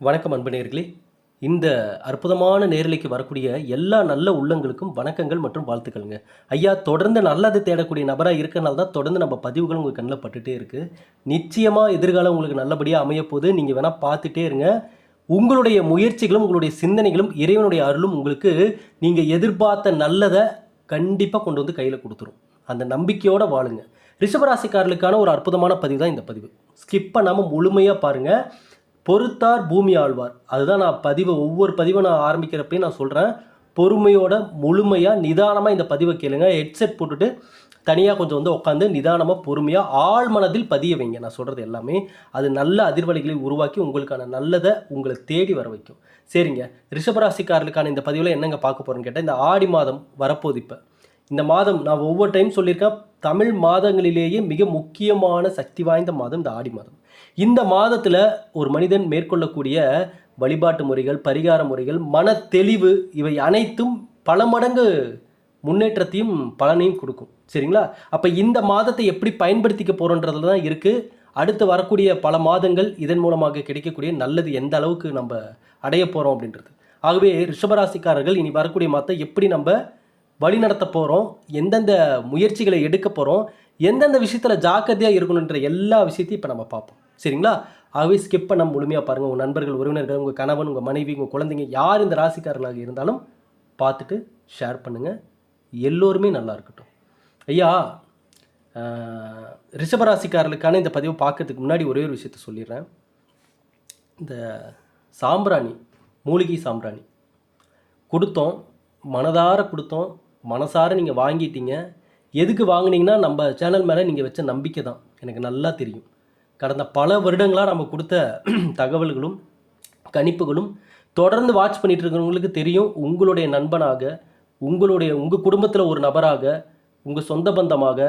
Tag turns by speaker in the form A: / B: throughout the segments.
A: வணக்கம் அன்பு இந்த அற்புதமான நேரலைக்கு வரக்கூடிய எல்லா நல்ல உள்ளங்களுக்கும் வணக்கங்கள் மற்றும் வாழ்த்துக்கள்ங்க. ஐயா தொடர்ந்து நல்லது தேடக்கூடிய நபராக இருக்கனால தான் தொடர்ந்து நம்ம பதிவுகள் உங்கள் கண்ணில் பட்டுகிட்டே இருக்குது நிச்சயமாக எதிர்காலம் உங்களுக்கு நல்லபடியாக அமையப்போது நீங்கள் வேணால் பார்த்துட்டே இருங்க. உங்களுடைய முயற்சிகளும் உங்களுடைய சிந்தனைகளும் இறைவனுடைய அருளும் உங்களுக்கு நீங்கள் எதிர்பார்த்த நல்லதை கண்டிப்பாக கொண்டு வந்து கையில் கொடுத்துரும். அந்த நம்பிக்கையோடு வாழுங்க. ரிஷபராசிக்காரர்களுக்கான ஒரு அற்புதமான பதிவு தான் இந்த பதிவு. ஸ்கிப் பண்ணாமல் முழுமையாக பாருங்கள் பொறுத்தார் பூமி ஆழ்வார். அதுதான் நான் பதிவை ஒவ்வொரு பதிவை நான் ஆரம்பிக்கிறப்பையும் நான் சொல்கிறேன் பொறுமையோட முழுமையாக நிதானமாக இந்த பதிவை கேளுங்க. ஹெட்செட் போட்டுட்டு தனியாக கொஞ்சம் வந்து உட்காந்து நிதானமாக பொறுமையாக ஆழ் மனதில் பதிய வைங்க. நான் சொல்கிறது எல்லாமே அது நல்ல அதிர்வலைகளை உருவாக்கி உங்களுக்கான நல்லதை உங்களை தேடி வர வைக்கும். சரிங்க. ரிஷபராசிக்காரர்களுக்கான இந்த பதிவில் என்னங்க பார்க்க போகிறேன்னு கேட்டால் இந்த ஆடி மாதம் வரப்போது இப்போ. இந்த மாதம் நான் ஒவ்வொரு டைம் சொல்லியிருக்கேன் தமிழ் மாதங்களிலேயே மிக முக்கியமான சக்தி வாய்ந்த மாதம் இந்த ஆடி மாதம். இந்த மாதத்தில் ஒரு மனிதன் மேற்கொள்ளக்கூடிய வழிபாட்டு முறைகள் பரிகார முறைகள் மன தெளிவு இவை அனைத்தும் பல மடங்கு முன்னேற்றத்தையும் பலனையும் கொடுக்கும். சரிங்களா? அப்போ இந்த மாதத்தை எப்படி பயன்படுத்திக்க போகிறோன்றதுல தான் இருக்குது அடுத்து வரக்கூடிய பல மாதங்கள் இதன் மூலமாக கிடைக்கக்கூடிய நல்லது எந்த அளவுக்கு நம்ம அடைய போகிறோம் அப்படின்றது. ஆகவே ரிஷபராசிக்காரர்கள் இனி வரக்கூடிய மாதத்தை எப்படி நம்ம வழி நடத்த போகிறோம் எந்தெந்த முயற்சிகளை எடுக்க போகிறோம் எந்தெந்த விஷயத்தில் ஜாக்கிரதையாக இருக்கணுன்ற எல்லா விஷயத்தையும் இப்போ நம்ம பார்ப்போம். சரிங்களா? ஆகவே ஸ்கிப் பண்ண முழுமையாக பாருங்கள் உங்கள் நண்பர்கள் உறவினர்கள் உங்கள் கணவன் உங்கள் மனைவி உங்கள் குழந்தைங்க யார் இந்த ராசிக்காரர்களாக இருந்தாலும் பார்த்துட்டு ஷேர் பண்ணுங்கள் எல்லோருமே நல்லா இருக்கட்டும். ஐயா ரிஷபராசிக்காரர்களுக்கான இந்த பதிவை பார்க்கறதுக்கு முன்னாடி ஒரே ஒரு விஷயத்த சொல்லிடுறேன். இந்த சாம்பிராணி மூலிகை சாம்பிராணி. கொடுத்தோம். மனதார கொடுத்தோம். மனசார நீங்கள் வாங்கிட்டீங்க. எதுக்கு வாங்கினீங்கன்னா நம்ம சேனல் மேலே நீங்கள் வச்ச நம்பிக்கை தான். எனக்கு நல்லா தெரியும். கடந்த பல வருடங்களாக நம்ம கொடுத்த தகவல்களும் கணிப்புகளும் தொடர்ந்து வாட்ச் பண்ணிகிட்டு இருக்கிறவங்களுக்கு தெரியும். உங்களுடைய நண்பனாக உங்களுடைய உங்கள் குடும்பத்தில் ஒரு நபராக உங்கள் சொந்த பந்தமாக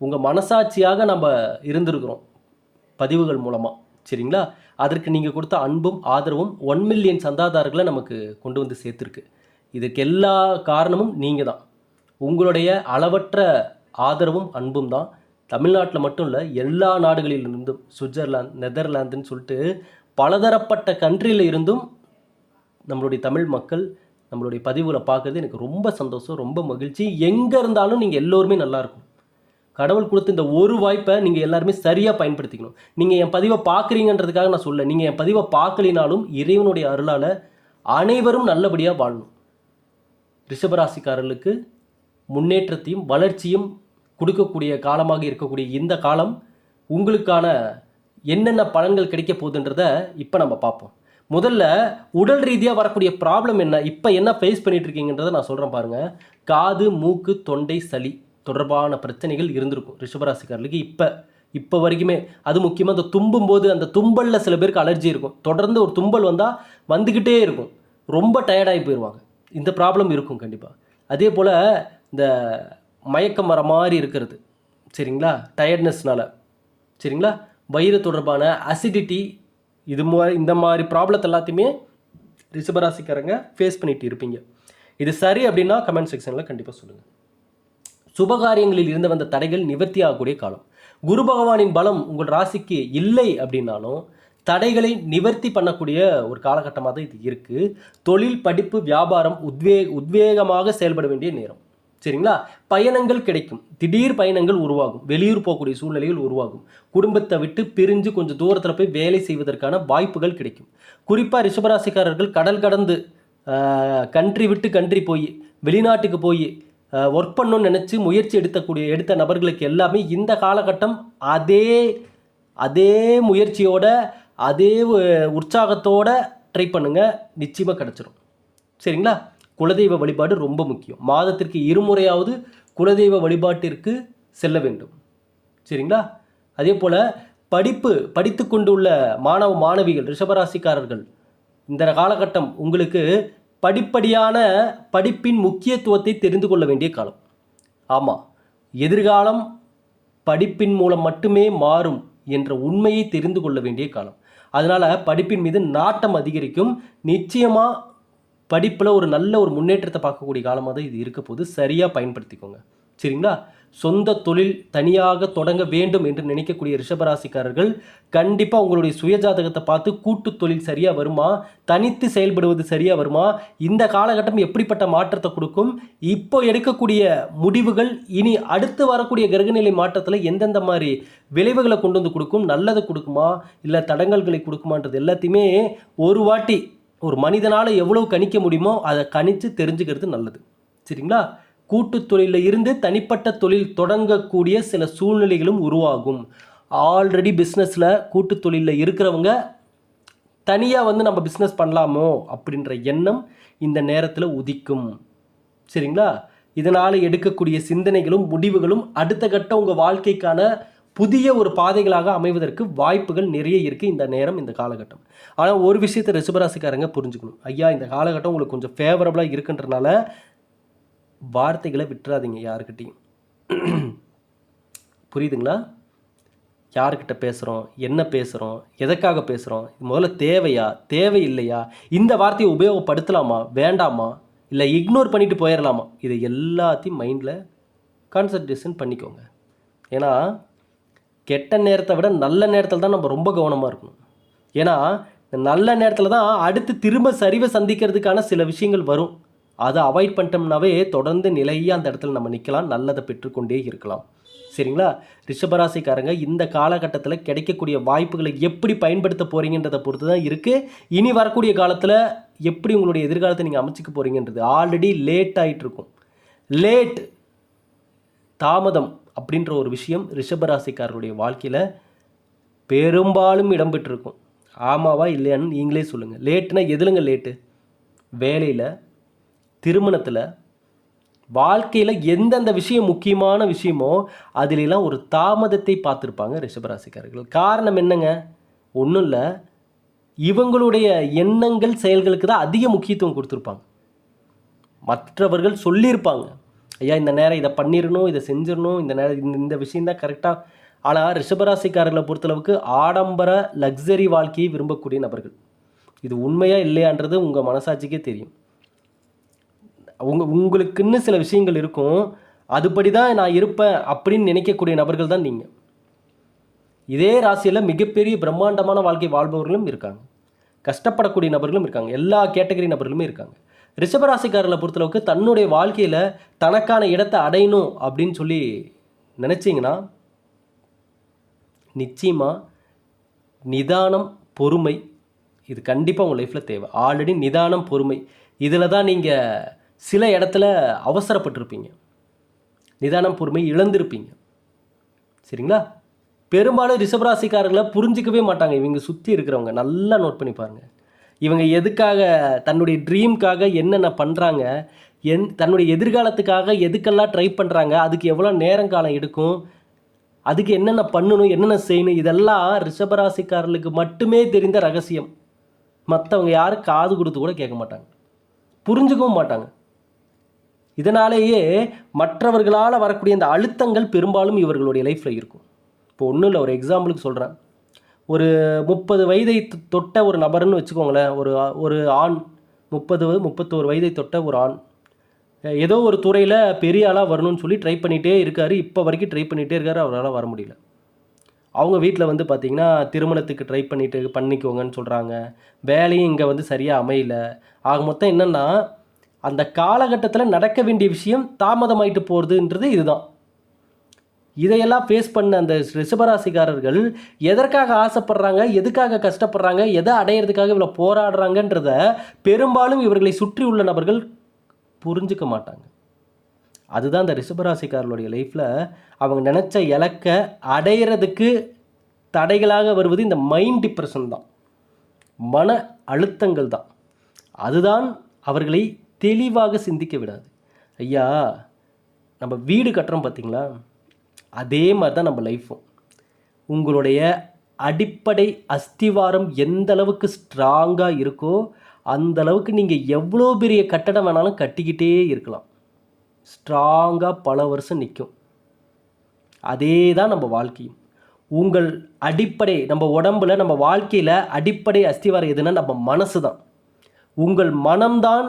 A: உங்கள் மனசாட்சியாக நம்ம இருந்திருக்கிறோம். பதிவுகள் மூலமாக சரிங்களா? அதற்கு நீங்கள் கொடுத்த அன்பும் ஆதரவும் ஒன் மில்லியன் சந்தாதாரர்களை நமக்கு கொண்டு வந்து சேர்த்துருக்கு. இதுக்கு எல்லா காரணமும் நீங்கள் தான் உங்களுடைய அளவற்ற ஆதரவும் அன்பும் தான். தமிழ்நாட்டில் மட்டும் இல்லை எல்லா நாடுகளிலிருந்தும் சுவிட்சர்லாந்து நெதர்லாந்துன்னு சொல்லிட்டு பலதரப்பட்ட கண்ட்ரியில் இருந்தும் நம்மளுடைய தமிழ் மக்கள் நம்மளுடைய பதிவுகளை பார்க்குறது எனக்கு ரொம்ப சந்தோஷம் ரொம்ப மகிழ்ச்சி. எங்கே இருந்தாலும் நீங்கள் எல்லோருமே நல்லாயிருக்கும் கடவுள் கொடுத்த இந்த ஒரு வாய்ப்பை நீங்கள் எல்லாருமே சரியாக பயன்படுத்திக்கணும். நீங்கள் என் பதிவை பார்க்குறீங்கன்றதுக்காக நான் சொல்ல நீங்கள் என் பதிவை பார்க்கலினாலும் இறைவனுடைய அருளால் அனைவரும் நல்லபடியாக வாழணும். ரிஷபராசிக்காரர்களுக்கு முன்னேற்றத்தையும் வளர்ச்சியும் கொடுக்கக்கூடிய காலமாக இருக்கக்கூடிய இந்த காலம் உங்களுக்கான என்னென்ன பலன்கள் கிடைக்க போகுதுன்றத இப்போ நம்ம பார்ப்போம். முதல்ல உடல் ரீதியாக வரக்கூடிய ப்ராப்ளம் என்ன? இப்போ என்ன ஃபேஸ் பண்ணிட்டு இருக்கீங்கன்றதை நான் சொல்கிறேன் பாருங்கள் காது மூக்கு தொண்டை சளி தொடர்பான பிரச்சனைகள் இருந்திருக்கும் ரிஷபராசிக்காரர்களுக்கு இப்போ. இப்போ வரைக்குமே அது முக்கியமாக அந்த தும்பும் போது அந்த தும்பலில் சில பேருக்கு அலர்ஜி இருக்கும். தொடர்ந்து ஒரு தும்பல் வந்தால் வந்துக்கிட்டே இருக்கும். ரொம்ப டயர்டாகி போயிடுவாங்க இந்த ப்ராப்ளம் இருக்கும் கண்டிப்பாக அதே போல் இந்த மயக்கம் வர மாதிரி இருக்கிறது. சரிங்களா? டயர்ட்னஸ்னால் சரிங்களா? வயிறு தொடர்பான அசிடிட்டி இது மாதிரி இந்த மாதிரி ப்ராப்ளத்தை எல்லாத்தையுமே ரிஷபராசிக்காரங்க ஃபேஸ் பண்ணிட்டு இருப்பீங்க. இது சரி அப்படின்னா கமெண்ட் செக்ஷனில் கண்டிப்பாக சொல்லுங்கள் சுபகாரியங்களில் இருந்து வந்த தடைகள் நிவர்த்தி ஆகக்கூடிய காலம். குரு பகவானின் பலம் உங்கள் ராசிக்கு இல்லை அப்படின்னாலும் தடைகளை நிவர்த்தி பண்ணக்கூடிய ஒரு காலகட்டமாக தான் இது இருக்குது தொழில் படிப்பு வியாபாரம் உத்வே உத்வேகமாக செயல்பட வேண்டிய நேரம். சரிங்களா? பயணங்கள் கிடைக்கும். திடீர் பயணங்கள் உருவாகும். வெளியூர் போகக்கூடிய சூழ்நிலைகள் உருவாகும். குடும்பத்தை விட்டு பிரிஞ்சு கொஞ்சம் தூரத்தில் போய் வேலை செய்வதற்கான வாய்ப்புகள் கிடைக்கும். குறிப்பாக ரிஷபராசிக்காரர்கள் கடல் கடந்து கண்ட்ரி விட்டு கண்ட்ரி போய் வெளிநாட்டுக்கு போய் ஒர்க் பண்ணணும்னு நினச்சி முயற்சி எடுத்தக்கூடிய எடுத்த நபர்களுக்கு எல்லாமே இந்த காலகட்டம் அதே அதே முயற்சியோட அதே உற்சாகத்தோட ட்ரை பண்ணுங்கள் நிச்சயமாக கிடச்சிரும். சரிங்களா? குலதெய்வ வழிபாடு ரொம்ப முக்கியம். மாதத்திற்கு இருமுறையாவது குலதெய்வ வழிபாட்டிற்கு செல்ல வேண்டும். சரிங்களா? அதே போல் படிப்பு படித்து கொண்டுள்ள மாணவ மாணவிகள் ரிஷபராசிக்காரர்கள் இந்த காலகட்டம் உங்களுக்கு படிப்படியான படிப்பின் முக்கியத்துவத்தை தெரிந்து கொள்ள வேண்டிய காலம். ஆமாம் எதிர்காலம் படிப்பின் மூலம் மட்டுமே மாறும் என்ற உண்மையை தெரிந்து கொள்ள வேண்டிய காலம். அதனால் படிப்பின் மீது நாட்டம் அதிகரிக்கும். நிச்சயமாக படிப்பில் ஒரு நல்ல ஒரு முன்னேற்றத்தை பார்க்கக்கூடிய காலமாக தான் இது இருக்க போது சரியாக பயன்படுத்திக்கோங்க. சரிங்களா? சொந்த தொழில் தனியாக தொடங்க வேண்டும் என்று நினைக்கக்கூடிய ரிஷபராசிக்காரர்கள் கண்டிப்பாக உங்களுடைய சுயஜாதகத்தை பார்த்து கூட்டு தொழில் சரியாக வருமா? தனித்து செயல்படுவது சரியாக வருமா? இந்த காலகட்டம் எப்படிப்பட்ட மாற்றத்தை கொடுக்கும்? இப்போ எடுக்கக்கூடிய முடிவுகள் இனி அடுத்து வரக்கூடிய கிரகநிலை மாற்றத்தில் எந்தெந்த மாதிரி விளைவுகளை கொண்டு வந்து கொடுக்கும்? நல்லதை கொடுக்குமா? இல்லை தடங்கல்களை கொடுக்குமான்றது எல்லாத்தையுமே ஒரு வாட்டி ஒரு மனிதனால் எவ்வளோ கணிக்க முடியுமோ அதை கணித்து தெரிஞ்சுக்கிறது நல்லது. சரிங்களா? கூட்டு தொழிலில் இருந்து தனிப்பட்ட தொழில் தொடங்கக்கூடிய சில சூழ்நிலைகளும் உருவாகும். ஆல்ரெடி பிஸ்னஸில் கூட்டு தொழிலில் இருக்கிறவங்க தனியாக வந்து நம்ம பிஸ்னஸ் பண்ணலாமோ அப்படின்ற எண்ணம் இந்த நேரத்தில் உதிக்கும். சரிங்களா? இதனால் எடுக்கக்கூடிய சிந்தனைகளும் முடிவுகளும் அடுத்த கட்ட உங்கள் வாழ்க்கைக்கான புதிய ஒரு பாதைகளாக அமைவதற்கு வாய்ப்புகள் நிறைய இருக்குது இந்த நேரம் இந்த காலகட்டம். ஆனால் ஒரு விஷயத்தை ரிசபராசிக்காரங்க புரிஞ்சுக்கணும். ஐயா இந்த காலகட்டம் உங்களுக்கு கொஞ்சம் ஃபேவரபுளாக இருக்குன்றனால வார்த்தைகளை விட்டுறாதீங்க யாருக்கிட்டையும். புரியுதுங்களா? யார்கிட்ட பேசுகிறோம் என்ன பேசுகிறோம் எதற்காக பேசுகிறோம் முதல்ல தேவையா? தேவை இல்லையா? இந்த வார்த்தையை உபயோகப்படுத்தலாமா? வேண்டாமா? இல்லை இக்னோர் பண்ணிட்டு போயிடலாமா இதை எல்லாத்தையும் மைண்டில் கான்சன்ட்ரேஷன் பண்ணிக்கோங்க. ஏன்னா கெட்ட நேரத்தை விட நல்ல நேரத்தில் தான் நம்ம ரொம்ப கவனமாக இருக்கணும். ஏன்னா நல்ல நேரத்தில் தான் அடுத்து திரும்ப சரிவை சந்திக்கிறதுக்கான சில விஷயங்கள் வரும். அதை அவாய்ட் பண்ணிட்டோம்னாவே தொடர்ந்து நிலையாக அந்த இடத்துல நம்ம நிற்கலாம் நல்லதை பெற்றுக்கொண்டே இருக்கலாம். சரிங்களா? ரிஷபராசிக்காரங்க இந்த காலகட்டத்தில் கிடைக்கக்கூடிய வாய்ப்புகளை எப்படி பயன்படுத்த போகிறீங்கன்றதை பொறுத்து தான் இருக்குது இனி வரக்கூடிய காலத்தில் எப்படி உங்களுடைய எதிர்காலத்தை நீங்கள் அமைச்சிக்க போகிறீங்கன்றது ஆல்ரெடி லேட் ஆகிட்டு இருக்கும் லேட் தாமதம். அப்படின்ற ஒரு விஷயம் ரிஷபராசிக்காரருடைய வாழ்க்கையில் பெரும்பாலும் இடம்பெற்றிருக்கும். ஆமாவா இல்லையான்னு நீங்களே சொல்லுங்கள் லேட்டுனா எதுலங்க லேட்டு? வேலையில் திருமணத்தில் வாழ்க்கையில் எந்தெந்த விஷயம் முக்கியமான விஷயமோ அதிலெல்லாம் ஒரு தாமதத்தை பார்த்துருப்பாங்க ரிஷபராசிக்காரர்கள். காரணம் என்னங்க? ஒன்றும் இல்லை. இவங்களுடைய எண்ணங்கள் செயல்களுக்கு தான் அதிக முக்கியத்துவம் கொடுத்துருப்பாங்க. மற்றவர்கள் சொல்லியிருப்பாங்க. ஐயா இந்த நேரம் இதை பண்ணிடணும் இதை செஞ்சிடணும் இந்த நேரம் இந்த இந்த விஷயந்தான் கரெக்டாக ஆனால் ரிஷபராசிக்காரர்களை பொறுத்தளவுக்கு ஆடம்பர லக்ஸரி வாழ்க்கையை விரும்பக்கூடிய நபர்கள். இது உண்மையாக இல்லையான்றது உங்கள் மனசாட்சிக்கே தெரியும். உங்க உங்களுக்குன்னு சில விஷயங்கள் இருக்கும். அதுபடி தான் நான் இருப்பேன் அப்படின்னு நினைக்கக்கூடிய நபர்கள் தான் நீங்கள் இதே ராசியில் மிகப்பெரிய பிரம்மாண்டமான வாழ்க்கை வாழ்பவர்களும் இருக்காங்க. கஷ்டப்படக்கூடிய நபர்களும் இருக்காங்க. எல்லா கேட்டகரி நபர்களுமே இருக்காங்க. ரிஷபராசிக்காரர்களை பொறுத்தளவுக்கு தன்னுடைய வாழ்க்கையில் தனக்கான இடத்தை அடையணும் அப்படின்னு சொல்லி நினச்சிங்கன்னா நிச்சயமாக நிதானம் பொறுமை இது கண்டிப்பாக உங்கள் லைஃப்பில் தேவை. ஆல்ரெடி நிதானம் பொறுமை இதில் தான் நீங்கள் சில இடத்துல அவசரப்பட்டிருப்பீங்க. நிதானம் பொறுமை இழந்திருப்பீங்க. சரிங்களா? பெரும்பாலும் ரிஷபராசிக்காரர்களை புரிஞ்சிக்கவே மாட்டாங்க. இவங்க சுற்றி இருக்கிறவங்க. நல்லா நோட் பண்ணி பாருங்கள் இவங்க எதுக்காக தன்னுடைய ட்ரீம்க்காக என்னென்ன பண்ணுறாங்க என் தன்னுடைய எதிர்காலத்துக்காக எதுக்கெல்லாம் ட்ரை பண்ணுறாங்க அதுக்கு எவ்வளோ நேரம் காலம் எடுக்கும் அதுக்கு என்னென்ன பண்ணணும் என்னென்ன செய்யணும் இதெல்லாம் ரிஷபராசிக்காரர்களுக்கு மட்டுமே தெரிந்த ரகசியம். மற்றவங்க யாரும் காது கொடுத்து கூட கேட்க மாட்டாங்க. புரிஞ்சுக்கவும் மாட்டாங்க. இதனாலேயே மற்றவர்களால் வரக்கூடிய இந்த அழுத்தங்கள் பெரும்பாலும் இவர்களுடைய லைஃப்பில் இருக்கும். இப்போ ஒன்றும் இல்லை ஒரு எக்ஸாம்பிளுக்கு சொல்கிறேன் ஒரு முப்பது வயதை தொட்ட ஒரு நபர்னு வச்சுக்கோங்களேன். ஒரு ஒரு ஆண் முப்பது முப்பத்தோரு வயதை தொட்ட ஒரு ஆண். ஏதோ ஒரு துறையில் பெரிய ஆளாக வரணும்னு சொல்லி ட்ரை பண்ணிகிட்டே இருக்கார். இப்போ வரைக்கும் ட்ரை பண்ணிகிட்டே இருக்கார். அவரால் வர முடியல. அவங்க வீட்டில் வந்து பார்த்தீங்கன்னா திருமணத்துக்கு ட்ரை பண்ணிட்டு பண்ணிக்கோங்கன்னு சொல்கிறாங்க வேலையும் இங்கே வந்து சரியாக அமையல. ஆக மொத்தம் என்னென்னா அந்த காலகட்டத்தில் நடக்க வேண்டிய விஷயம் தாமதமாயிட்டு போகிறதுன்றது இதுதான். இதையெல்லாம் ஃபேஸ் பண்ண அந்த ரிஷபராசிக்காரர்கள் எதற்காக ஆசைப்படுறாங்க எதுக்காக கஷ்டப்படுறாங்க எதை அடையிறதுக்காக இவ்வளோ போராடுறாங்கன்றத பெரும்பாலும் இவர்களை சுற்றி உள்ள நபர்கள் புரிஞ்சுக்க மாட்டாங்க. அதுதான் அந்த ரிஷபராசிக்காரர்களுடைய லைஃப்பில் அவங்க நினச்ச இலக்கை அடையிறதுக்கு தடைகளாக வருவது இந்த மைண்ட் டிப்ரெஷன் தான். மன அழுத்தங்கள் தான். அதுதான் அவர்களை தெளிவாக சிந்திக்க விடாது. ஐயா நம்ம வீடு கட்டுறோம் பார்த்தீங்களா அதே மாதிரி தான் நம்ம லைஃப்பும் உங்களுடைய அடிப்படை அஸ்திவாரம் எந்த அளவுக்கு ஸ்ட்ராங்காக இருக்கோ அந்த அளவுக்கு நீங்கள் எவ்வளோ பெரிய கட்டடம் வேணாலும் கட்டிக்கிட்டே இருக்கலாம். ஸ்ட்ராங்காக பல வருஷம் நிற்கும் அதே தான் நம்ம வாழ்க்கையும். உங்கள் அடிப்படை நம்ம உடம்புல நம்ம வாழ்க்கையில் அடிப்படை அஸ்திவாரம் எதுனா நம்ம மனசு தான். உங்கள் மனம்தான்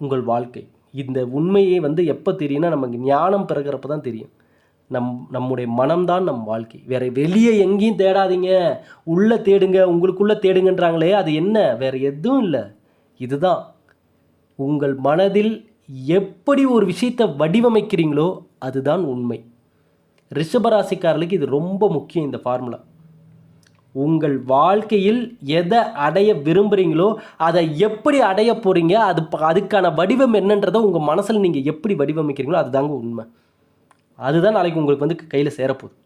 A: உங்கள் வாழ்க்கை. இந்த உண்மையை வந்து எப்போ தெரியும்னா நமக்கு ஞானம் பிறகுறப்ப தான் தெரியும். நம் நம்முடைய மனம்தான் நம் வாழ்க்கை. வேற வெளியே எங்கேயும் தேடாதீங்க. உள்ளே தேடுங்க உங்களுக்குள்ளே தேடுங்கன்றாங்களே அது என்ன? வேற எதுவும் இல்லை. இதுதான். உங்கள் மனதில் எப்படி ஒரு விஷயத்தை வடிவமைக்கிறீங்களோ அதுதான் உண்மை. ரிஷபராசிக்காரர்களுக்கு இது ரொம்ப முக்கியம் இந்த ஃபார்முலா. உங்கள் வாழ்க்கையில் எதை அடைய விரும்புகிறீங்களோ அதை எப்படி அடைய போகிறீங்க அது அதுக்கான வடிவம் என்னன்றதை உங்கள் மனசில் நீங்கள் எப்படி வடிவமைக்கிறீங்களோ அதுதாங்க உண்மை. அதுதான் நாளைக்கு உங்களுக்கு வந்து கையில் சேரப்போகுது.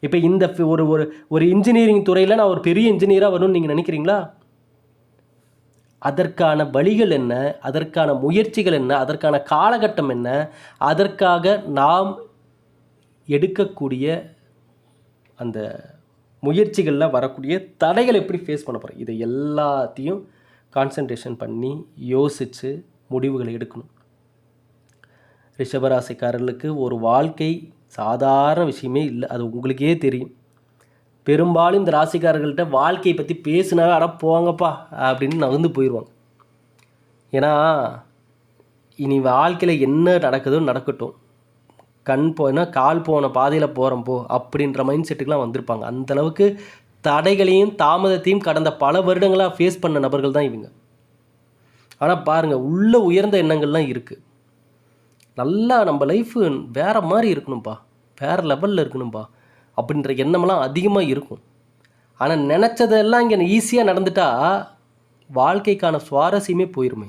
A: இப்போ இந்த ஒரு ஒரு ஒரு இன்ஜினியரிங் துறையில் நான் ஒரு பெரிய இன்ஜினியராக வரணும்னு நீங்கள் நினைக்கிறீங்களா? அதற்கான வழிகள் என்ன? அதற்கான முயற்சிகள் என்ன? அதற்கான காலகட்டம் என்ன? அதற்காக நாம் எடுக்கக்கூடிய அந்த முயற்சிகளில் வரக்கூடிய தடைகள் எப்படி ஃபேஸ் பண்ண போகிறோம் இதை எல்லாத்தையும் கான்சன்ட்ரேஷன் பண்ணி யோசித்து முடிவுகளை எடுக்கணும். ரிஷபராசிக்காரர்களுக்கு ஒரு வாழ்க்கை சாதாரண விஷயமே இல்லை. அது உங்களுக்கே தெரியும். பெரும்பாலும் இந்த ராசிக்காரர்கள்ட்ட வாழ்க்கையை பற்றி பேசினாவே அட போங்கப்பா அப்படின்னு நகர்ந்து போயிடுவாங்க ஏன்னா இனி வாழ்க்கையில் என்ன நடக்குதோ நடக்கட்டும். கண் போனால் கால் போன பாதையில் போகிறோம் போ அப்படின்ற மைண்ட் செட்டுக்கெலாம் வந்திருப்பாங்க. அந்த அளவுக்கு தடைகளையும் தாமதத்தையும் கடந்த பல வருடங்களாக ஃபேஸ் பண்ண நபர்கள் தான் இவங்க. ஆனால் பாருங்கள் உள்ள உயர்ந்த எண்ணங்கள்லாம் இருக்குது நல்லா நம்ம லைஃப்பு வேறு மாதிரி இருக்கணும்ப்பா வேறு லெவலில் இருக்கணும்ப்பா அப்படின்ற எண்ணமெல்லாம் அதிகமாக இருக்கும். ஆனால் நினச்சதெல்லாம் இங்கே ஈஸியாக நடந்துட்டா வாழ்க்கைக்கான சுவாரஸ்யமே போயிருமே.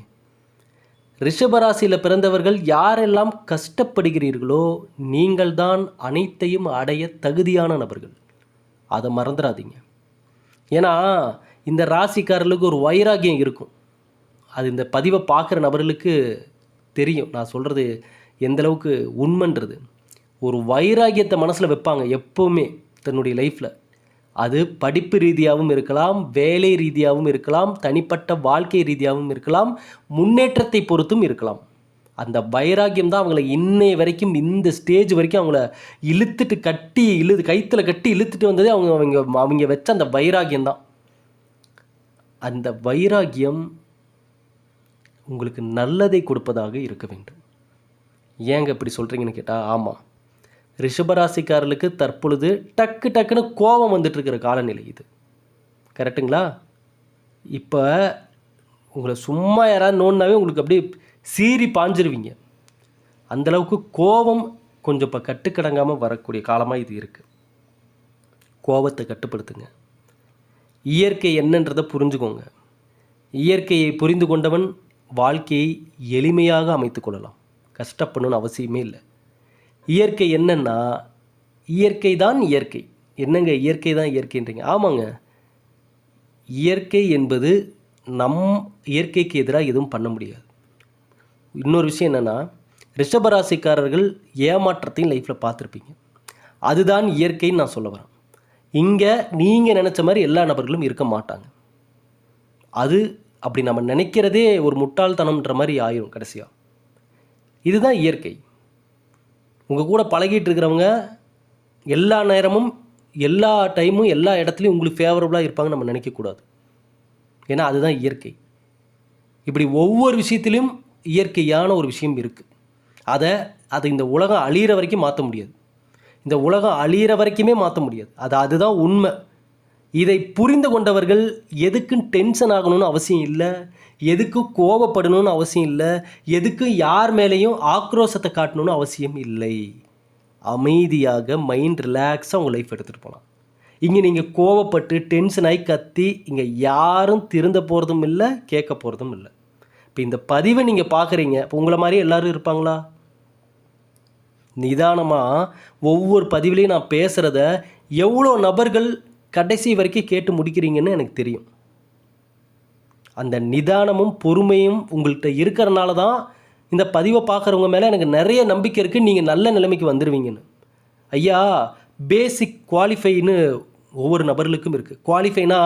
A: ரிஷபராசியில் பிறந்தவர்கள் யாரெல்லாம் கஷ்டப்படுகிறீர்களோ நீங்கள்தான் அனைத்தையும் அடைய தகுதியான நபர்கள். அதை மறந்துடாதீங்க. ஏன்னா இந்த ராசிக்காரர்களுக்கு ஒரு வைராகியம் இருக்கும். அது இந்த பதிவை பார்க்குற நபர்களுக்கு தெரியும். நான் சொல்கிறது எந்தளவுக்கு உண்மைன்றது. ஒரு வைராகியத்தை மனசில் வைப்பாங்க எப்போவுமே தன்னுடைய லைஃப்பில் அது படிப்பு ரீதியாகவும் இருக்கலாம் வேலை ரீதியாகவும் இருக்கலாம் தனிப்பட்ட வாழ்க்கை ரீதியாகவும் இருக்கலாம் முன்னேற்றத்தை பொறுத்தும் இருக்கலாம். அந்த வைராக்கியம் தான் அவங்கள இன்னைய வரைக்கும் இந்த ஸ்டேஜ் வரைக்கும் அவங்கள இழுத்துட்டு கட்டி இழு கைத்தில் கட்டி இழுத்துட்டு வந்ததே அவங்க அவங்க அவங்க வச்ச அந்த வைராக்கியம் தான். அந்த வைராகியம் உங்களுக்கு நல்லதை கொடுப்பதாக இருக்க வேண்டும். ஏங்க இப்படி சொல்கிறீங்கன்னு கேட்டால் ஆமாம் ரிஷபராசிக்காரர்களுக்கு தற்பொழுது டக்கு டக்குன்னு கோபம் வந்துட்டு இருக்கிற காலநிலை இது. கரெக்ட்டுங்களா? இப்போ உங்களை சும்மா யாராவது நோண்டாவே உங்களுக்கு அப்படியே சீறி பாஞ்சிருவீங்க. அந்தளவுக்கு கோபம் கொஞ்சம் இப்போ கட்டுக்கடங்காமல் வரக்கூடிய காலமாக இது இருக்குது கோபத்தை கட்டுப்படுத்துங்க. இயற்கை என்னன்றதை புரிஞ்சுக்கோங்க. இயற்கையை புரிந்து கொண்டவன் வாழ்க்கையை எளிமையாக அமைத்து கொள்ளலாம். கஷ்டப்படணும்னு அவசியமே இல்லை. இயற்கை என்னென்னா இயற்கை தான் இயற்கை. என்னங்க இயற்கை தான் இயற்கைன்றீங்க? ஆமாங்க. இயற்கை என்பது நம் இயற்கைக்கு எதிராக எதுவும் பண்ண முடியாது. இன்னொரு விஷயம் என்னென்னா ரிஷபராசிக்காரர்கள் ஏமாற்றத்தையும் லைஃப்பில் பார்த்துருப்பீங்க. அதுதான் இயற்கைன்னு நான் சொல்ல வரேன். இங்கே நீங்கள் நினச்ச மாதிரி எல்லா நபர்களும் இருக்க மாட்டாங்க. அது அப்படி நம்ம நினைக்கிறதே ஒரு முட்டாள்தனம்ன்ற மாதிரி ஆயிரும் கடைசியாக இதுதான் இயற்கை. உங்கள் கூட பழகிட்டு இருக்கிறவங்க எல்லா நேரமும் எல்லா டைமும் எல்லா இடத்துலையும் உங்களுக்கு ஃபேவரபுளாக இருப்பாங்கன்னு நம்ம நினைக்கக்கூடாது ஏன்னா அதுதான் இயற்கை. இப்படி ஒவ்வொரு விஷயத்திலும் இயற்கையான ஒரு விஷயம் இருக்குது அதை அதை இந்த உலகம் அழியிற வரைக்கும் மாற்ற முடியாது. இந்த உலகம் அழியிற வரைக்குமே மாற்ற முடியாது. அது அதுதான் உண்மை. இதை புரிந்து கொண்டவர்கள் எதுக்கும் டென்ஷன் ஆகணும்னு அவசியம் இல்லை எதுக்கும் கோபப்படணும்னு அவசியம் இல்லை எதுக்கும் யார் மேலேயும் ஆக்ரோஷத்தை காட்டணும்னு அவசியம் இல்லை. அமைதியாக மைண்ட் ரிலாக்ஸாக உங்கள் லைஃப் எடுத்துகிட்டு போகலாம் இங்கே நீங்கள் கோவப்பட்டு டென்ஷன் ஆகி கத்தி இங்கே யாரும் திருந்த போகிறதும் இல்லை கேட்க போகிறதும் இல்லை. இப்போ இந்த பதிவை நீங்கள் பார்க்குறீங்க இப்போ உங்களை மாதிரியே எல்லாரும் இருப்பாங்களா? நிதானமாக ஒவ்வொரு பதிவுலேயும் நான் பேசுகிறத எவ்வளோ நபர்கள் கடைசி வரைக்கும் கேட்டு முடிக்கிறீங்கன்னு எனக்கு தெரியும். அந்த நிதானமும் பொறுமையும் உங்கள்கிட்ட இருக்கிறனால தான் இந்த பதிவை பார்க்குறவங்க மேலே எனக்கு நிறைய நம்பிக்கை இருக்குது நீங்கள் நல்ல நிலைமைக்கு வந்துடுவீங்கன்னு ஐயா பேசிக் குவாலிஃபைன்னு ஒவ்வொரு நபர்களுக்கும் இருக்குது குவாலிஃபைனா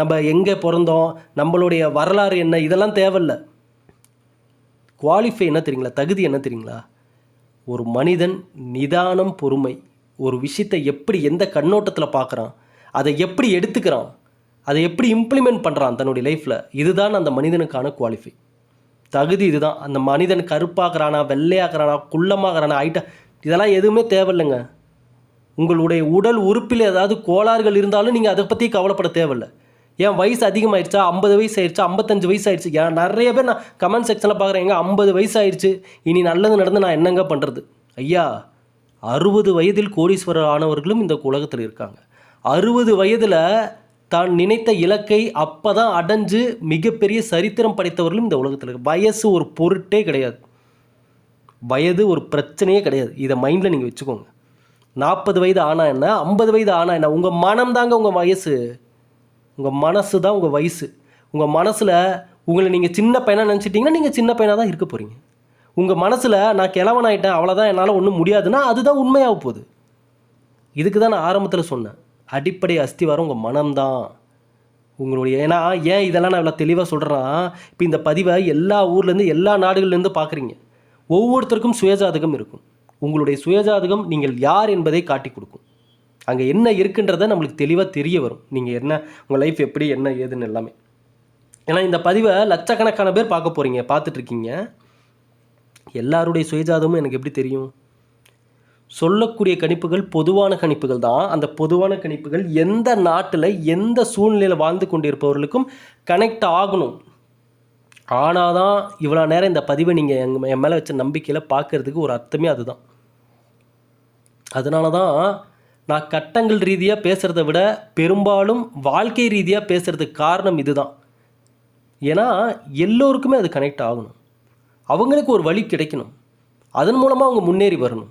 A: நம்ம எங்கே பிறந்தோம் நம்மளுடைய வரலாறு என்ன இதெல்லாம் தேவையில்ல. குவாலிஃபை என்ன தெரியுங்களா? தகுதி என்ன தெரியுங்களா? ஒரு மனிதன் நிதானம் பொறுமை ஒரு விஷயத்தை எப்படி எந்த கண்ணோட்டத்தில் பார்க்குறான் அதை எப்படி எடுத்துக்கிறான்? அதை எப்படி இம்ப்ளிமெண்ட் பண்ணுறான் தன்னுடைய லைஃப்பில் இதுதான் அந்த மனிதனுக்கான குவாலிஃபை தகுதி இதுதான். அந்த மனிதன் கருப்பாக்குறானா வெள்ளையாக்குறானா குள்ளமாகிறானா ஐட்டம் இதெல்லாம் எதுவுமே தேவையில்லைங்க. உங்களுடைய உடல் உறுப்பில் ஏதாவது கோளாறுகள் இருந்தாலும் நீங்கள் அதை பற்றி கவலைப்பட தேவையில்லை. ஏன் வயசு அதிகமாகிடுச்சா ஐம்பது வயசு ஆயிடுச்சா ஐம்பத்தஞ்சு வயசு ஆயிடுச்சு ஏன் நிறைய பேர் நான் கமெண்ட் செக்ஷனில் பார்க்குறேன். எங்கே ஐம்பது வயசு ஆயிடுச்சு இனி நல்லது நடந்து நான் என்னங்க பண்ணுறது ஐயா அறுபது வயதில் கோடீஸ்வரர் ஆனவர்களும் இந்த உலகத்தில் இருக்காங்க. அறுபது வயதில் தான் நினைத்த இலக்கை அப்போ தான் அடைஞ்சு மிகப்பெரிய சரித்திரம் படைத்தவர்களும் இந்த உலகத்தில் இருக்கு. வயசு ஒரு பொருட்டே கிடையாது. வயது ஒரு பிரச்சனையே கிடையாது. இதை மைண்டில் நீங்கள் வச்சுக்கோங்க. நாற்பது வயது ஆனால் என்ன? ஐம்பது வயது ஆனால் என்ன? உங்கள் மனம் தாங்க உங்கள் வயசு. உங்கள் மனசு தான் உங்கள் வயசு. உங்கள் மனசில் உங்களை நீங்கள் சின்ன பையனாக நினச்சிட்டிங்கன்னா நீங்கள் சின்ன பையனாக தான் இருக்க போகிறீங்க உங்கள் மனசில் நான் கிழவன் ஆகிட்டேன் அவ்வளோதான் என்னால் ஒன்றும் முடியாதுன்னா அதுதான் உண்மையாக போகுது. இதுக்கு தான் நான் ஆரம்பத்தில் சொன்னேன். அடிப்படை அஸ்திவாரம் உங்கள் மனம்தான். உங்களுடைய ஏன்னா ஏன் இதெல்லாம் நான் இவ்வளோ தெளிவாக சொல்கிறேன்னா இப்போ இந்த பதிவை எல்லா ஊர்லேருந்து எல்லா நாடுகள்லேருந்து பார்க்குறீங்க. ஒவ்வொருத்தருக்கும் சுயஜாதகம் இருக்கும். உங்களுடைய சுயஜாதகம் நீங்கள் யார் என்பதை காட்டி கொடுக்கும். அங்கே என்ன இருக்குன்றதை நம்மளுக்கு தெளிவாக தெரிய வரும். நீங்கள் என்ன உங்கள் லைஃப் எப்படி என்ன ஏதுன்னு எல்லாமே. ஏன்னா இந்த பதிவை லட்சக்கணக்கான பேர் பார்க்க போகிறீங்க பார்த்துட்ருக்கீங்க எல்லாருடைய சுயஜாதமும் எனக்கு எப்படி தெரியும்? சொல்லக்கூடிய கணிப்புகள் பொதுவான கணிப்புகள் தான். அந்த பொதுவான கணிப்புகள் எந்த நாட்டில் எந்த சூழ்நிலையில் வாழ்ந்து கொண்டிருப்பவர்களுக்கும் கனெக்ட் ஆகணும். ஆனால் தான் இவ்வளோ நேரம் இந்த பதிவை நீங்கள் எங்கள் என் மேலே வச்ச நம்பிக்கையில் பார்க்கறதுக்கு ஒரு அர்த்தமே அதுதான். அதனால தான் நான் கட்டங்கள் ரீதியாக பேசுகிறத விட பெரும்பாலும் வாழ்க்கை ரீதியாக பேசுகிறதுக்கு காரணம் இதுதான். ஏன்னா எல்லோருக்குமே அது கனெக்ட் ஆகணும். அவங்களுக்கு ஒரு வழி கிடைக்கணும். அதன் மூலமாக அவங்க முன்னேறி வரணும்.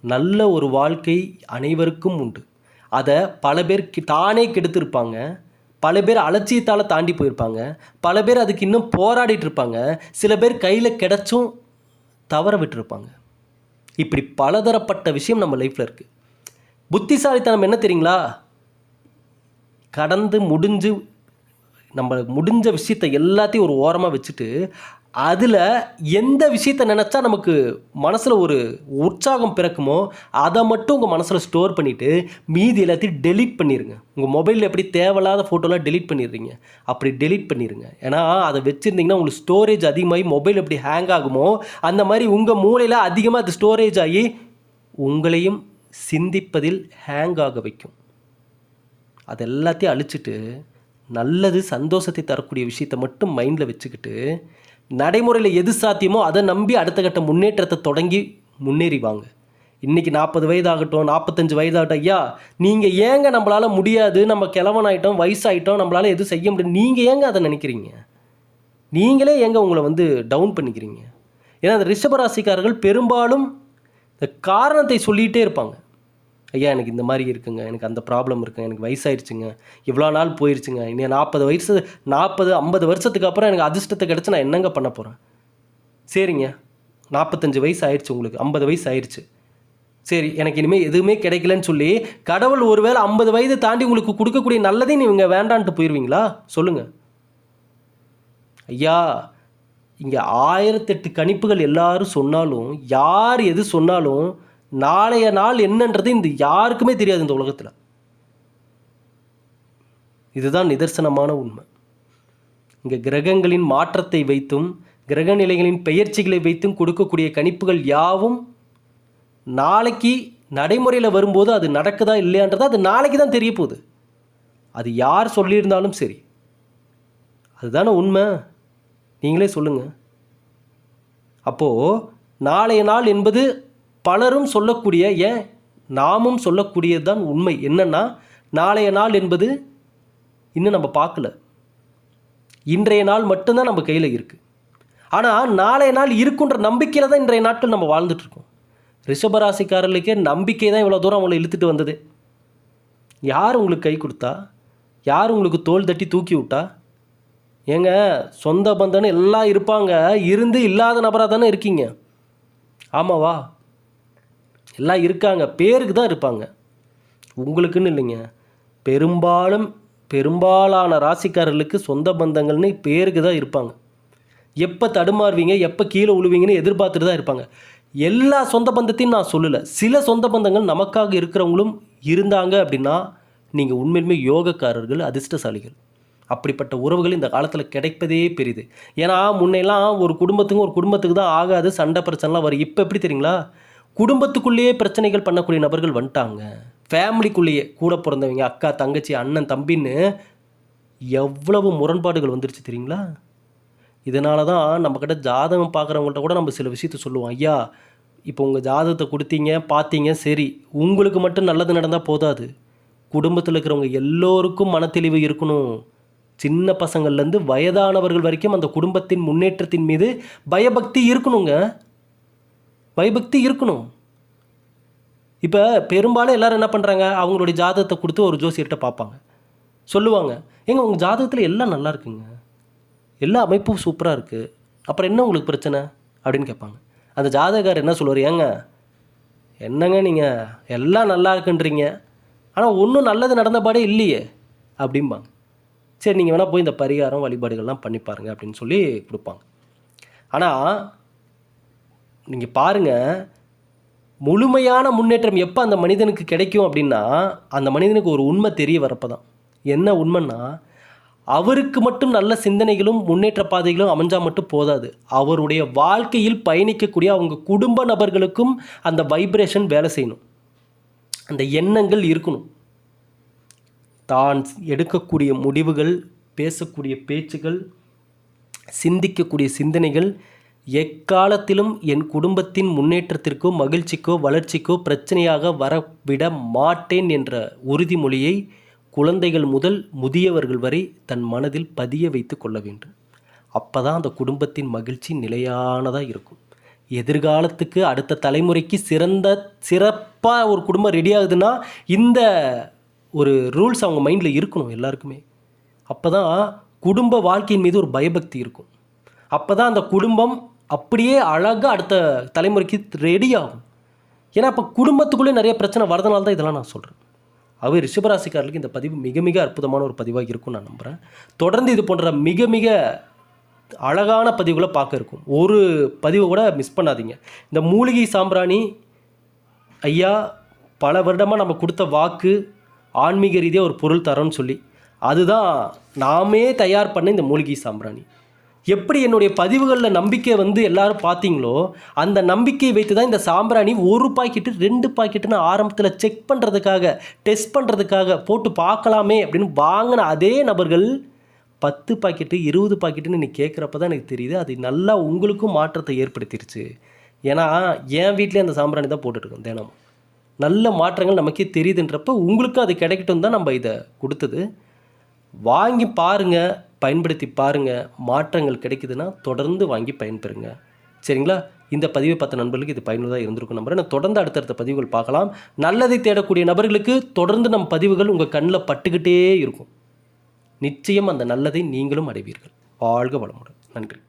A: நல்ல ஒரு வாழ்க்கை அனைவருக்கும் உண்டு. அதை பல பேர் கி- தானே கெடுத்திருப்பாங்க. பல பேர் அலட்சியத்தால் தாண்டி போயிருப்பாங்க. பல பேர் அதுக்கு இன்னும் போராடிட்டு இருப்பாங்க சில பேர் கையில் கிடச்சும் தவற விட்டுருப்பாங்க. இப்படி பலதரப்பட்ட விஷயம் நம்ம லைஃப்பில் இருக்குது புத்திசாலித்தனம் என்ன தெரியுங்களா? கடந்து முடிஞ்சு நம்ம முடிஞ்ச விஷயத்தை எல்லாத்தையும் ஒரு ஓரமாக வச்சுட்டு அதில் எந்த விஷயத்த நினச்சா நமக்கு மனசில் ஒரு உற்சாகம் பிறக்குமோ அதை மட்டும் உங்கள் மனசில் ஸ்டோர் பண்ணிவிட்டு மீதி எல்லாத்தையும் டெலீட் பண்ணிடுங்க உங்கள் மொபைலில் எப்படி தேவையில்லாத ஃபோட்டோலாம் டெலீட் பண்ணிடுறீங்க? அப்படி டெலீட் பண்ணிடுங்க ஏன்னா அதை வச்சுருந்தீங்கன்னா உங்களுக்கு ஸ்டோரேஜ் அதிகமாகி மொபைல் எப்படி ஹேங் ஆகுமோ அந்த மாதிரி உங்கள் மூளையில் அதிகமாக அது ஸ்டோரேஜ் ஆகி உங்களையும் சிந்திப்பதில் ஹேங் ஆக வைக்கும். அது எல்லாத்தையும் அழிச்சிட்டு நல்லது சந்தோஷத்தை தரக்கூடிய விஷயத்தை மட்டும் மைண்டில் வச்சுக்கிட்டு நடைமுறையில் எது சாத்தியமோ அதை நம்பி அடுத்த கட்ட முன்னேற்றத்தை தொடங்கி முன்னேறிவாங்க. இன்றைக்கி நாற்பது வயதாகட்டும் நாற்பத்தஞ்சு வயதாகட்டும் ஐயா நீங்கள் ஏங்க நம்மளால் முடியாது நம்ம கிழவனாயிட்டோம் வயசாயிட்டோம் நம்மளால் எதுவும் செய்ய முடியாது நீங்கள் ஏங்க அதை நினைக்கிறீங்க? நீங்களே ஏங்க உங்களை வந்து டவுன் பண்ணிக்கிறீங்க? ஏன்னா அந்த ரிஷபராசிக்காரர்கள் பெரும்பாலும் இந்த காரணத்தை சொல்லிகிட்டே இருப்பாங்க. ஐயா எனக்கு இந்த மாதிரி இருக்குங்க. எனக்கு அந்த ப்ராப்ளம் இருக்குங்க. எனக்கு வயசாயிருச்சுங்க இவ்வளோ நாள் போயிருச்சுங்க. இனி நாற்பது வயசு நாற்பது ஐம்பது வருஷத்துக்கு அப்புறம் எனக்கு அதிர்ஷ்டத்தை கிடச்சி நான் என்னங்க பண்ண போகிறேன் சரிங்க. நாற்பத்தஞ்சு வயசு ஆயிடுச்சு உங்களுக்கு. ஐம்பது வயசு ஆயிடுச்சு. சரி எனக்கு இனிமேல் எதுவுமே கிடைக்கலன்னு சொல்லி கடவுள் ஒருவேளை ஐம்பது வயது தாண்டி உங்களுக்கு கொடுக்கக்கூடிய நல்லதையும் நீங்கள் வேண்டான்ட்டு போயிடுவீங்களா சொல்லுங்கள் ஐயா இங்கே ஆயிரத்தெட்டு கணிப்புகள் எல்லாரும் சொன்னாலும் யார் எது சொன்னாலும் நாளைய நாள் என்னன்றது இந்த யாருக்குமே தெரியாது இந்த உலகத்தில். இதுதான் நிதர்சனமான உண்மை. இங்கே கிரகங்களின் மாற்றத்தை வைத்தும் கிரக நிலைகளின் பெயர்ச்சிகளை வைத்தும் கொடுக்கக்கூடிய கணிப்புகள் யாவும் நாளைக்கு நடைமுறையில் வரும்போது அது நடக்குதா இல்லையான்றது அது நாளைக்கு தான் தெரிய போகுது. அது யார் சொல்லியிருந்தாலும் சரி. அதுதானே உண்மை. நீங்களே சொல்லுங்கள் அப்போது நாளைய நாள் என்பது பலரும் சொல்லக்கூடிய ஏன்? நாமும் சொல்லக்கூடியது தான் உண்மை. என்னென்னா நாளைய நாள் என்பது இன்னும் நம்ம பார்க்கல. இன்றைய நாள் மட்டும்தான் நம்ம கையில் இருக்குது ஆனால் நாளைய நாள் இருக்குன்ற நம்பிக்கையில் தான் இன்றைய நாட்கள் நம்ம வாழ்ந்துட்டுருக்கோம். ரிஷபராசிக்காரர்களுக்கே நம்பிக்கை தான் இவ்வளோ தூரம் அவங்கள இழுத்துட்டு வந்தது. யார் உங்களுக்கு கை கொடுத்தா? யார் உங்களுக்கு தோல் தட்டி தூக்கி விட்டா? ஏங்க சொந்த பந்தன்னு எல்லாம் இருப்பாங்க. இருந்து இல்லாத நபராக தானே இருக்கீங்க. ஆமாவா? எல்லாம் இருக்காங்க. பேருக்கு தான் இருப்பாங்க. உங்களுக்குன்னு இல்லைங்க. பெரும்பாலும் பெரும்பாலான ராசிக்காரர்களுக்கு சொந்த பந்தங்கள்னு பேருக்கு தான் இருப்பாங்க. எப்போ தடுமாறுவீங்க எப்போ கீழே விழுவீங்கன்னு எதிர்பார்த்துட்டு தான் இருப்பாங்க. எல்லா சொந்த பந்தத்தையும் நான் சொல்லலை. சில சொந்த பந்தங்கள் நமக்காக இருக்கிறவங்களும் இருந்தாங்க அப்படின்னா நீங்கள் உண்மையிலுமே யோகக்காரர்கள் அதிர்ஷ்டசாலிகள். அப்படிப்பட்ட உறவுகள் இந்த காலத்தில் கிடைப்பதே பெரியது ஏன்னா முன்னெல்லாம் ஒரு குடும்பத்துக்கும் ஒரு குடும்பத்துக்கு தான் ஆகாது. சண்டை பிரச்சனைலாம் வரும். இப்போ எப்படி தெரியுங்களா? குடும்பத்துக்குள்ளேயே பிரச்சனைகள் பண்ணக்கூடிய நபர்கள் வந்துட்டாங்க. ஃபேமிலிக்குள்ளேயே கூட பிறந்தவங்க அக்கா தங்கச்சி அண்ணன் தம்பின்னு எவ்வளவு முரண்பாடுகள் வந்துருச்சு தெரியுங்களா? இதனால தான் நம்மக்கிட்ட ஜாதகம் பார்க்குறவங்கள்ட்ட கூட நம்ம சில விஷயத்த சொல்லுவோம். ஐயா இப்போ உங்கள் ஜாதகத்தை கொடுத்தீங்க பார்த்தீங்க சரி. உங்களுக்கு மட்டும் நல்லது நடந்தால் போதாது. குடும்பத்தில் இருக்கிறவங்க எல்லோருக்கும் மனத்தெளிவு இருக்கணும். சின்ன பசங்கள்லேருந்து வயதானவர்கள் வரைக்கும் அந்த குடும்பத்தின் முன்னேற்றத்தின் மீது பயபக்தி இருக்கணுங்க. பயபக்தி இருக்கணும். இப்போ பெரும்பாலும் எல்லாரும் என்ன பண்ணுறாங்க அவங்களுடைய ஜாதகத்தை கொடுத்து ஒரு ஜோசியர்கிட்ட பார்ப்பாங்க. சொல்லுவாங்க ஏங்க உங்கள் ஜாதகத்தில் எல்லாம் நல்லா இருக்குங்க. எல்லா அமைப்பும் சூப்பராக இருக்குது அப்புறம் என்ன உங்களுக்கு பிரச்சனை? அப்படின்னு கேட்பாங்க. அந்த ஜாதகக்காரர் என்ன சொல்லுவார்? ஏங்க என்னங்க நீங்கள் எல்லாம் நல்லா இருக்குன்றீங்க. ஆனால் ஒன்றும் நல்லது நடந்தபாடே இல்லையே. அப்படிம்பாங்க. சரி நீங்கள் வேணால் போய் இந்த பரிகாரம் வழிபாடுகள்லாம் பண்ணி பாருங்க அப்படின்னு சொல்லி கொடுப்பாங்க. ஆனால் நீங்கள் பாருங்கள் முழுமையான முன்னேற்றம் எப்போ அந்த மனிதனுக்கு கிடைக்கும் அப்படின்னா அந்த மனிதனுக்கு ஒரு உண்மை தெரிய வரப்போ தான் என்ன உண்மைன்னா அவருக்கு மட்டும் நல்ல சிந்தனைகளும் முன்னேற்ற பாதைகளும் அமைஞ்சால் மட்டும் போதாது. அவருடைய வாழ்க்கையில் பயணிக்கக்கூடிய அவங்க குடும்ப நபர்களுக்கும் அந்த வைப்ரேஷன் வேலை செய்யணும். அந்த எண்ணங்கள் இருக்கணும். தான் எடுக்கக்கூடிய முடிவுகள் பேசக்கூடிய பேச்சுகள் சிந்திக்கக்கூடிய சிந்தனைகள் எக்காலத்திலும் என் குடும்பத்தின் முன்னேற்றத்திற்கோ மகிழ்ச்சிக்கோ வளர்ச்சிக்கோ பிரச்சனையாக வரவிட மாட்டேன் என்ற உறுதிமொழியை குழந்தைகள் முதல் முதியவர்கள் வரை தன் மனதில் பதிய வைத்து கொள்ள வேண்டும். அப்போ தான் அந்த குடும்பத்தின் மகிழ்ச்சி நிலையானதாக இருக்கும். எதிர்காலத்துக்கு அடுத்த தலைமுறைக்கு சிறந்த சிறப்பாக ஒரு குடும்பம் ரெடி ஆகுதுன்னா இந்த ஒரு ரூல்ஸ் அவங்க மைண்டில் இருக்கணும் எல்லாருக்குமே. அப்போ தான் குடும்ப வாழ்க்கையின் மீது ஒரு பயபக்தி இருக்கும். அப்போ தான் அந்த குடும்பம் அப்படியே அழகாக அடுத்த தலைமுறைக்கு ரெடி ஆகும். ஏன்னா அப்போ குடும்பத்துக்குள்ளே நிறைய பிரச்சனை வரதுனால தான் இதெல்லாம் நான் சொல்கிறேன் அவர் ரிஷபராசிக்காரர்களுக்கு இந்த பதிவு மிக மிக அற்புதமான ஒரு பதிவாக இருக்கும்னு நான் நம்புகிறேன் தொடர்ந்து இது போன்ற மிக மிக அழகான பதிவுகளை பார்க்க இருக்கும். ஒரு பதிவை கூட மிஸ் பண்ணாதீங்க. இந்த மூலிகை சாம்பிராணி ஐயா பல வருடமாக நம்ம கொடுத்த வாக்கு ஆன்மீக ரீதியாக ஒரு பொருள் தரோன்னு சொல்லி அதுதான் நாமே தயார் பண்ண இந்த மூலிகை சாம்பிராணி. எப்படி என்னுடைய பதிவுகளில் நம்பிக்கை வந்து எல்லாரும் பார்த்தீங்களோ அந்த நம்பிக்கையை வைத்து தான் இந்த சாம்பிராணி ஒரு பாக்கெட்டு ரெண்டு பாக்கெட்டுன்னு ஆரம்பத்தில் செக் பண்ணுறதுக்காக டெஸ்ட் பண்ணுறதுக்காக போட்டு பார்க்கலாமே அப்படின்னு வாங்கின அதே நபர்கள் பத்து பாக்கெட்டு இருபது பாக்கெட்டுன்னு நீ கேட்குறப்ப தான் எனக்கு தெரியுது அது நல்லா உங்களுக்கும் மாற்றத்தை ஏற்படுத்திருச்சு. ஏன்னா என் வீட்டிலே அந்த சாம்பிராணி தான் போட்டுட்ருக்கோம் தினமும். நல்ல மாற்றங்கள் நமக்கே தெரியுதுன்றப்ப உங்களுக்கும் அது கிடைக்கட்டும் தான் நம்ம இதை கொடுத்தது. வாங்கி பாருங்கள் பயன்படுத்தி பாருங்கள் மாற்றங்கள் கிடைக்குதுன்னா தொடர்ந்து வாங்கி பயன்பெறுங்க. சரிங்களா? இந்த பதிவை பார்த்த நண்பர்களுக்கு இது பயனுள்ளதாக இருந்திருக்கும் நம்புறேன். நான் தொடர்ந்து அடுத்தடுத்த பதிவுகள் பார்க்கலாம். நல்லதை தேடக்கூடிய நபர்களுக்கு தொடர்ந்து நம் பதிவுகள் உங்கள் கண்ணில் பட்டுக்கிட்டே இருக்கும். நிச்சயம் அந்த நல்லதை நீங்களும் அடைவீர்கள். வாழ்க வளமுடன். நன்றி.